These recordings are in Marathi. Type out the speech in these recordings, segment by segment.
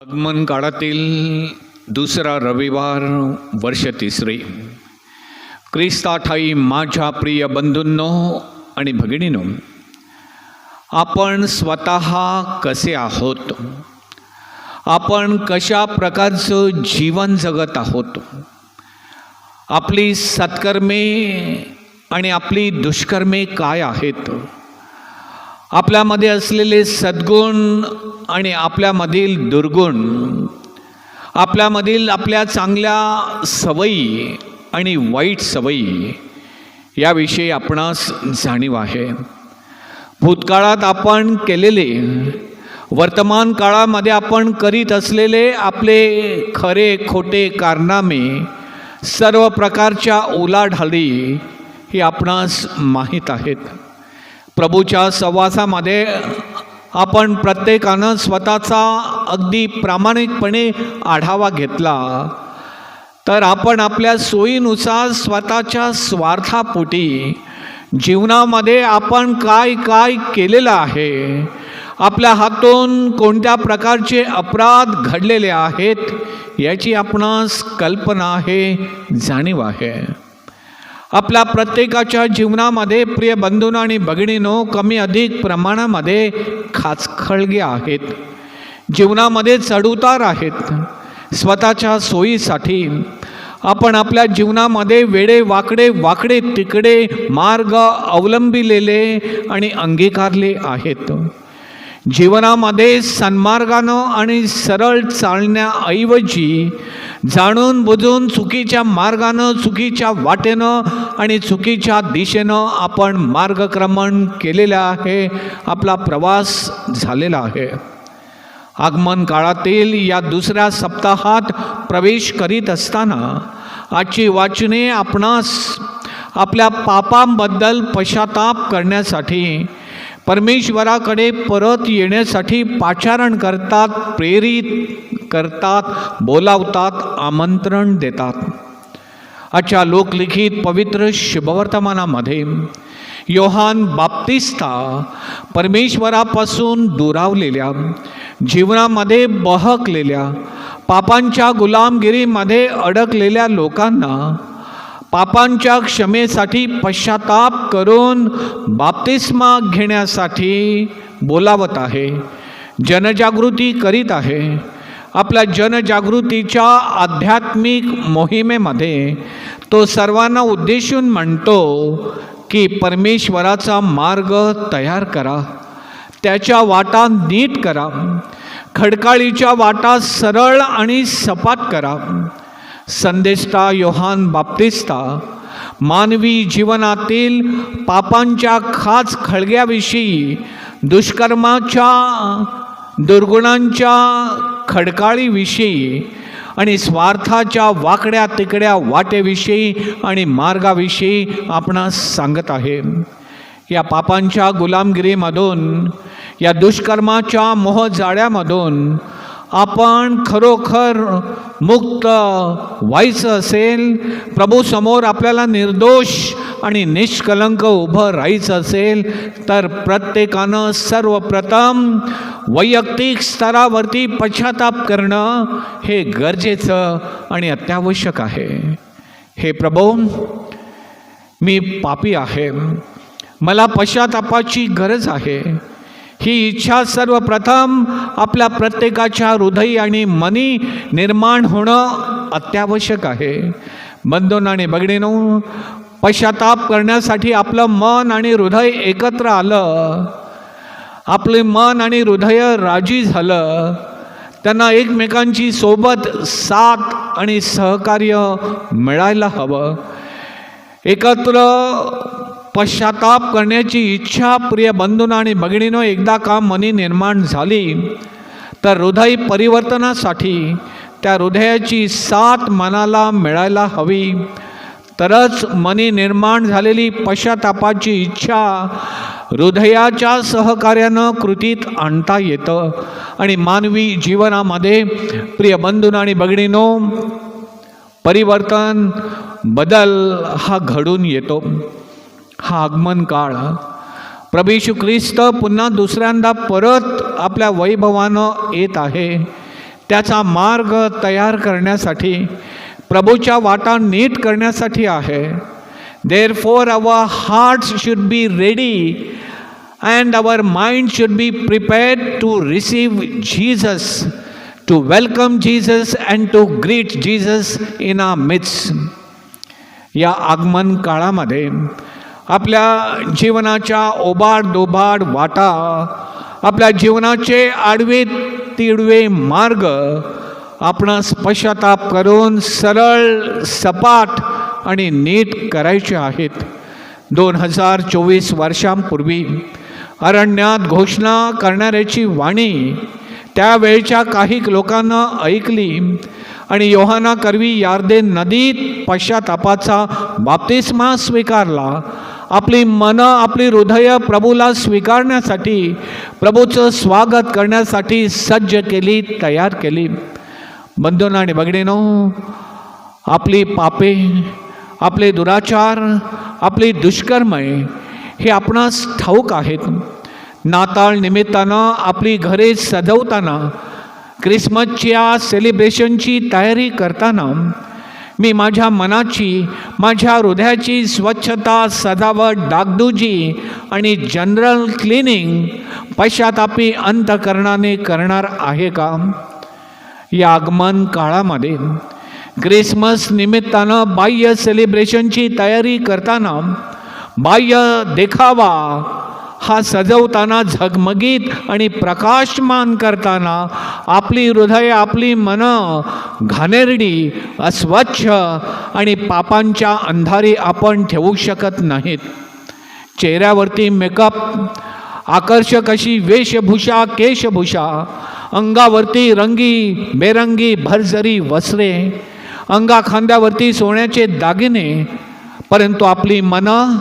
आगमन काळातील दुसरा रविवार वर्ष तिसरे. क्रिस्ताठाई माझ्या प्रिय बंधूंनो आणि भगिनीनो आपण स्वतः कसे आहोत? आपण कशा प्रकारचं जीवन जगत आहोत? आपली सत्कर्मे आणि आपली दुष्कर्मे काय आहेत? आपल्यामध्ये असलेले सद्गुण आणि आपल्यामधील दुर्गुण आपल्यामधील आपल्या चांगल्या सवयी आणि वाईट सवयी याविषयी आपणास जाणीव आहे. भूतकाळात आपण केलेले वर्तमान काळामध्ये आपण करीत असलेले आपले खरे खोटे कारनामे सर्व प्रकारच्या ओलाढाली ही आपणास माहीत आहेत. प्रभूच्या सहवासामध्ये आपण प्रत्येकानं स्वतःचा अगदी प्रामाणिकपणे आढावा घेतला. तर आपण आपल्या सोयीनुसार स्वतःच्या स्वार्थापोटी जीवनामध्ये आपण काय काय केलेलं आहे आपल्या हातून कोणत्या प्रकारचे अपराध घडलेले आहेत याची आपणास कल्पना आहे जाणीव आहे. आपल्या प्रत्येकाच्या जीवनामध्ये प्रिय बंधून आणि भगिनीनो कमी अधिक प्रमाणामध्ये खाचखळगे आहेत. जीवनामध्ये चढउतार आहेत. स्वतःच्या सोयीसाठी आपण आपल्या जीवनामध्ये वेडे वाकडे वाकडे तिकडे मार्ग अवलंबिलेले आणि अंगीकारले आहेत. जीवनामध्ये सन्मार्गानं आणि सरळ चालण्याऐवजी जाणून बुजून चुकीच्या मार्गानं चुकीच्या वाटेनं आणि चुकीच्या दिशेनं आपण मार्गक्रमण केलेलं आहे. आपला प्रवास झालेला आहे. आगमन काळातील या दुसऱ्या सप्ताहात प्रवेश करीत असताना आजची वाचने आपणास आपल्या पापांबद्दल पश्चाताप करण्यासाठी परमेश्वराकडे परत येण्यासाठी पाचारण करतात प्रेरित करतात बोलावतात आमंत्रण देतात. आजच्या लोकलिखित पवित्र शुभवर्तमानामध्ये योहान बाप्तिस्ता परमेश्वरापासून दुरावलेल्या जीवनामध्ये बहकलेल्या पापांच्या गुलामगिरीमध्ये अडकलेल्या लोकांना पापांच्या क्षमेसाठी पश्चाताप करून बाप्तिस्मा घेण्यासाठी बोलावत आहे जनजागृती करीत आहे. आपल्या जनजागृतीच्या आध्यात्मिक मोहिमेमध्ये तो सर्वांना उद्देशून म्हणतो की परमेश्वराचा मार्ग तयार करा त्याच्या वाटा नीट करा खडकाळीच्या वाटा सरळ आणि सपाट करा संदेष्टा योहान बाप्तिस्ता मानवी जीवनातील पापांच्या खाच खळग्याविषयी दुष्कर्माच्या दुर्गुणांच्या खडकाळीविषयी आणि स्वार्थाच्या वाकड्या तिकड्या वाटेविषयी आणि मार्गाविषयी आपणास सांगत आहे. या पापांच्या गुलामगिरीमधून या दुष्कर्माच्या मोहजाळ्यामधून आपण खरोखर मुक्त व्हायचं असेल. प्रभूसमोर आपल्याला निर्दोष आणि निष्कलंक उभं राहायचं असेल तर प्रत्येकानं सर्वप्रथम वैयक्तिक स्तरावरती पश्चाताप करणं हे गरजेचं आणि अत्यावश्यक आहे. हे प्रभू मी पापी आहे. मला पश्चातापाची गरज आहे. ही इच्छा सर्वप्रथम आपल्या प्रत्येकाच्या हृदयी आणि मनी निर्माण होणं अत्यावश्यक आहे. बंधून आणि बगडीनो पश्चाताप करण्यासाठी आपलं मन आणि हृदय एकत्र आलं. आपले मन आणि हृदय राजी झालं. त्यांना एकमेकांची सोबत साथ आणि सहकार्य मिळायला हवं. एकत्र पश्चाताप करण्याची इच्छा प्रिय बंधून आणि भगिनीनं एकदा का मनी निर्माण झाली तर हृदय परिवर्तनासाठी त्या हृदयाची साथ मनाला मिळायला हवी. तरच मनी निर्माण झालेली पश्चातापाची इच्छा हृदयाच्या सहकार्यानं कृतीत आणता येतं. आणि मानवी जीवनामध्ये प्रिय बंधून आणि बगडीनो परिवर्तन बदल हा घडून येतो. हा आगमन काळ. प्रभू ख्रिस्त पुन्हा दुसऱ्यांदा परत आपल्या वैभवानं येत आहे. त्याचा मार्ग तयार करण्यासाठी प्रभूच्या वाटा नीट करण्यासाठी आहे. Therefore our hearts should be ready and our mind should be prepared to receive Jesus to welcome Jesus and to greet Jesus in a midst या आगमन काळामध्ये आपल्या जीवनाच्या ओबाड दोबाड वाटा आपल्या जीवनाचे आडवे तिडवे मार्ग आपण पश्चाताप करून सरळ सपाट आणि नीट करायचे आहेत. दोन हजार चोवीस वर्षांपूर्वी अरण्यात घोषणा करणाऱ्याची वाणी त्यावेळच्या काही लोकांना ऐकली आणि योहाना करवी यार्दे नदीत पश्चातापाचा बाप्तिस्मा स्वीकारला. आपली मनं आपली हृदय प्रभूला स्वीकारण्यासाठी प्रभूचं स्वागत करण्यासाठी सज्ज केली तयार केली. बंधून आणि बघणीनो आपली पापे आपले दुराचार आपली दुष्कर्मय हे आपणास ठाऊक आहेत. नाताळ निमित्तानं आपली घरे सजवताना क्रिसमसच्या सेलिब्रेशनची तयारी करताना मी माझ्या मनाची माझ्या हृदयाची स्वच्छता सजावट डागडुजी आणि जनरल क्लिनिंग पश्चातापी अंतकरणाने करणार आहे का? या आगमन काळामध्ये क्रिसमस निमित्तानं बाह्य सेलिब्रेशनची तयारी करताना बाह्य देखावा हा सजवताना झगमगीत आणि प्रकाशमान करताना आपली हृदय आपली मनं घाणेरडी अस्वच्छ आणि पापांच्या अंधारी आपण ठेवू शकत नाहीत. चेहऱ्यावरती मेकअप आकर्षक अशी वेशभूषा केशभूषा अंगावरती रंगी बेरंगी भरजरी वस्त्रे अंगा खांद्यावरती सोन्याचे दागिने परंतु आपली मनं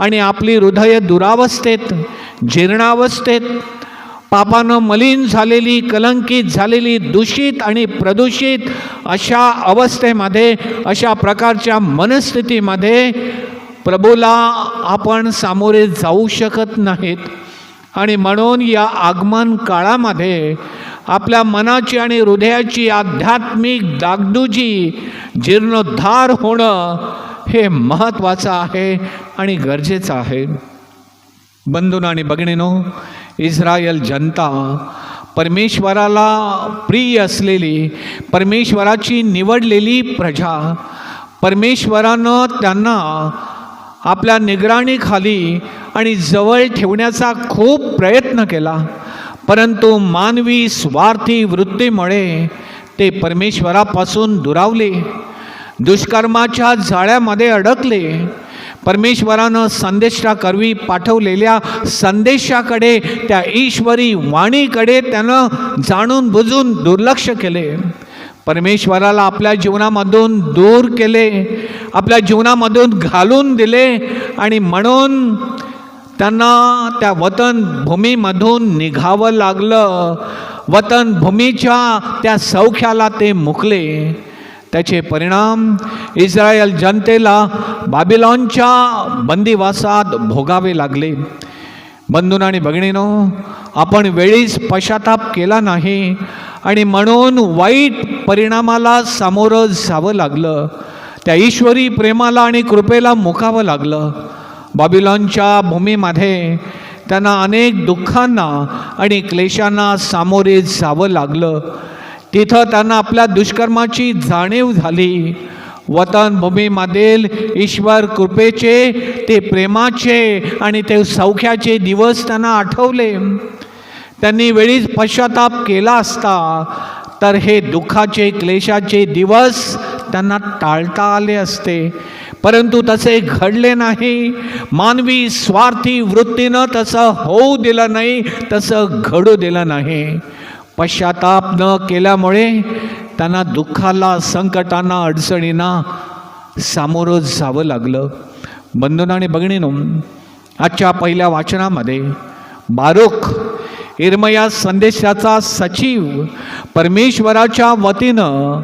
आणि आपली हृदय दुरावस्थेत जीर्णावस्थेत पापानं मलिन झालेली कलंकित झालेली दूषित आणि प्रदूषित अशा अवस्थेमध्ये अशा प्रकारच्या मनस्थितीमध्ये प्रभूला आपण सामोरे जाऊ शकत नाहीत. आणि म्हणून या आगमन काळामध्ये आपल्या मनाची आणि हृदयाची आध्यात्मिक दागदुजी जीर्णोद्धार होणं हे महत्त्वाचं आहे आणि गरजेचं आहे. बंधून आणि बघणीनो इस्रायल जनता परमेश्वराला प्रिय असलेली परमेश्वराची निवडलेली प्रजा परमेश्वरानं त्यांना आपल्या निगराणीखाली आणि जवळ ठेवण्याचा खूप प्रयत्न केला. परंतु मानवी स्वार्थी वृत्तीमुळे ते परमेश्वरापासून दुरावले. दुष्कर्माच्या जाळ्यामध्ये अडकले. परमेश्वरानं संदेशा करवी पाठवलेल्या संदेशाकडे त्या ईश्वरी वाणीकडे त्यानं जाणून बुजून दुर्लक्ष केले. परमेश्वराला आपल्या जीवनामधून दूर केले आपल्या जीवनामधून घालून दिले आणि म्हणून त्यांना त्या वतन भूमीमधून निघावं लागलं. वतन भूमीच्या त्या सौख्याला ते मुकले. त्याचे परिणाम इस्रायल जनतेला बाबिलॉनच्या बंदिवासात भोगावे लागले. बंधून आणि भगिनीनो आपण वेळीच पश्चाताप केला नाही आणि म्हणून वाईट परिणामाला सामोरं जावं लागलं. त्या ईश्वरी प्रेमाला आणि कृपेला मुकावं लागलं. बाबिलॉनच्या भूमीमध्ये त्यांना अनेक दुःखांना आणि क्लेशांना सामोरे जावं लागलं. तिथं त्यांना आपल्या दुष्कर्माची जाणीव झाली. वतनभूमीमधील ईश्वर कृपेचे ते प्रेमाचे आणि ते सौख्याचे दिवस त्यांना आठवले. त्यांनी वेळीच पश्चाताप केला असता तर हे दुःखाचे क्लेशाचे दिवस त्यांना टाळता आले असते. परंतु तसे घडले नाही. मानवी स्वार्थी वृत्तीनं तसं होऊ दिलं नाही तसं घडू दिलं नाही. पश्चाताप न केल्यामुळे त्यांना दुःखाला संकटांना अडचणींना सामोरं जावं लागलं. बंधून आणि बघणीनं आजच्या पहिल्या वाचनामध्ये बारोख इर्मया संदेशाचा सचिव परमेश्वराच्या वतीनं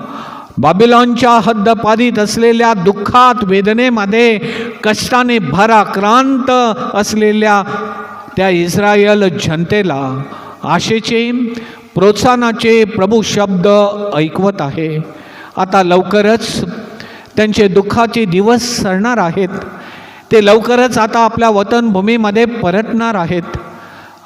बाबिलॉनच्या हद्दपारीत असलेल्या दुःखात वेदनेमध्ये कष्टाने भराक्रांत असलेल्या त्या इस्रायल जनतेला आशेचे प्रोत्साहनाचे प्रभू शब्द ऐकवत आहे. आता लवकरच त्यांचे दुःखाचे दिवस सरणार आहेत. ते लवकरच आता आपल्या वतनभूमीमध्ये परतणार आहेत.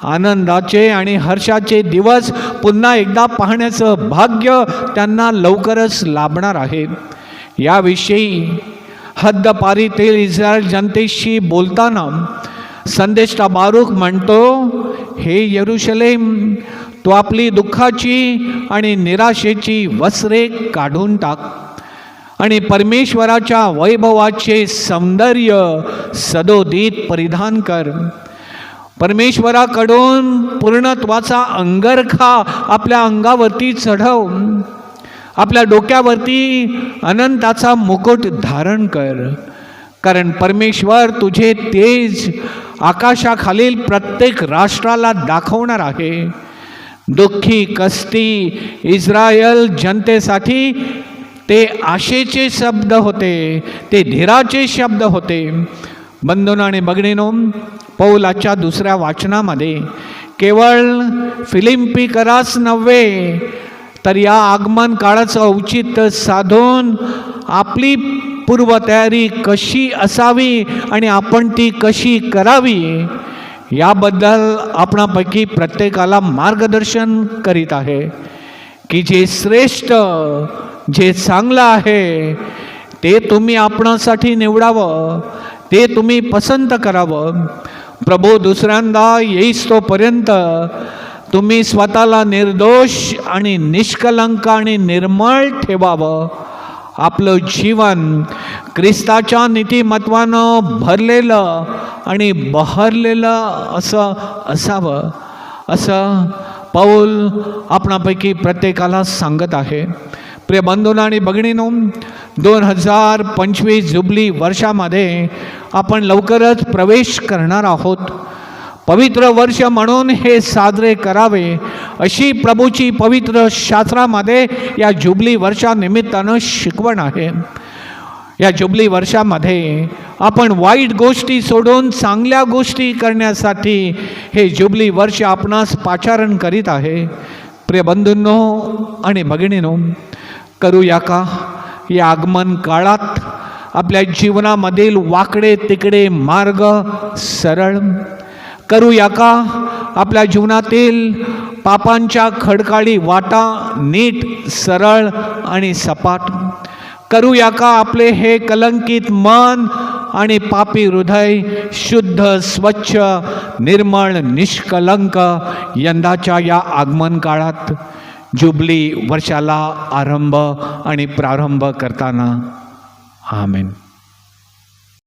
आनंदाचे आणि हर्षाचे दिवस पुन्हा एकदा पाहण्याचं भाग्य त्यांना लवकरच लाभणार आहे. याविषयी हद्दपारीतील इस्रायल जनतेशी बोलताना संदेष्टा बारूक म्हणतो हे यरुशलेम तू आपली दुःखाची आणि निराशेची वस्त्रे काढून टाक. आणि परमेश्वराच्या वैभवाचे सौंदर्य सदोदित परिधान कर. परमेश्वराकडून पूर्णत्वाचा अंगरखा आपल्या अंगावरती चढव. आपल्या डोक्यावरती अनंताचा मुकुट धारण कर. कारण परमेश्वर तुझे तेज आकाशाखालील प्रत्येक राष्ट्राला दाखवणार आहे. दुःखी कस्ती इस्रायल जनतेसाठी ते आशेचे शब्द होते ते धीराचे शब्द होते. बंधून आणि बगणीनो पौलाच्या दुसऱ्या वाचनामध्ये केवळ फिलिम्पिकराच नव्हे तर या आगमन काळाचं औचित्य साधून आपली पूर्वतयारी कशी असावी आणि आपण ती कशी करावी याबद्दल आपणापैकी प्रत्येकाला मार्गदर्शन करीत आहे की जे श्रेष्ठ जे चांगलं आहे ते तुम्ही आपणासाठी निवडावं ते तुम्ही पसंत करावं. प्रभू दुसऱ्यांदा येईस तोपर्यंत तुम्ही स्वतःला निर्दोष आणि निष्कलंक आणि निर्मळ ठेवावं. आपलं जीवन ख्रिस्ताच्या नीतिमत्वानं भरलेलं आणि बहरलेलं असं असावं असं पाऊल आपणापैकी प्रत्येकाला सांगत आहे. प्रिय बंधून आणि बघणीनो दोन हजार पंचवीस जुबली वर्षामध्ये आपण लवकरच प्रवेश करणार आहोत. पवित्र वर्ष म्हणून हे साजरे करावे अशी प्रभूची पवित्र शास्त्रामध्ये या जुबली वर्षानिमित्तानं शिकवण आहे. या जुबली वर्षामध्ये आपण वाईट गोष्टी सोडून चांगल्या गोष्टी करण्यासाठी हे जुबली वर्ष आपणास पाचारण करीत आहे. प्रिय बंधूंनो आणि भगिनीनो करूया का? या आगमन काळात आपल्या जीवनामधील वाकडे तिकडे मार्ग सरळ. करूया का? आपल्या जीवनातील पापांच्या खडकाळी वाटा नीट सरळ आणि सपाट. करूया का आपले हे कलंकित मन आणि पापी हृदय शुद्ध स्वच्छ निर्मळ निष्कलंक यंदाच्या या आगमन काळात जुबली वर्षाला आरंभ आणि प्रारंभ करताना. आमेन.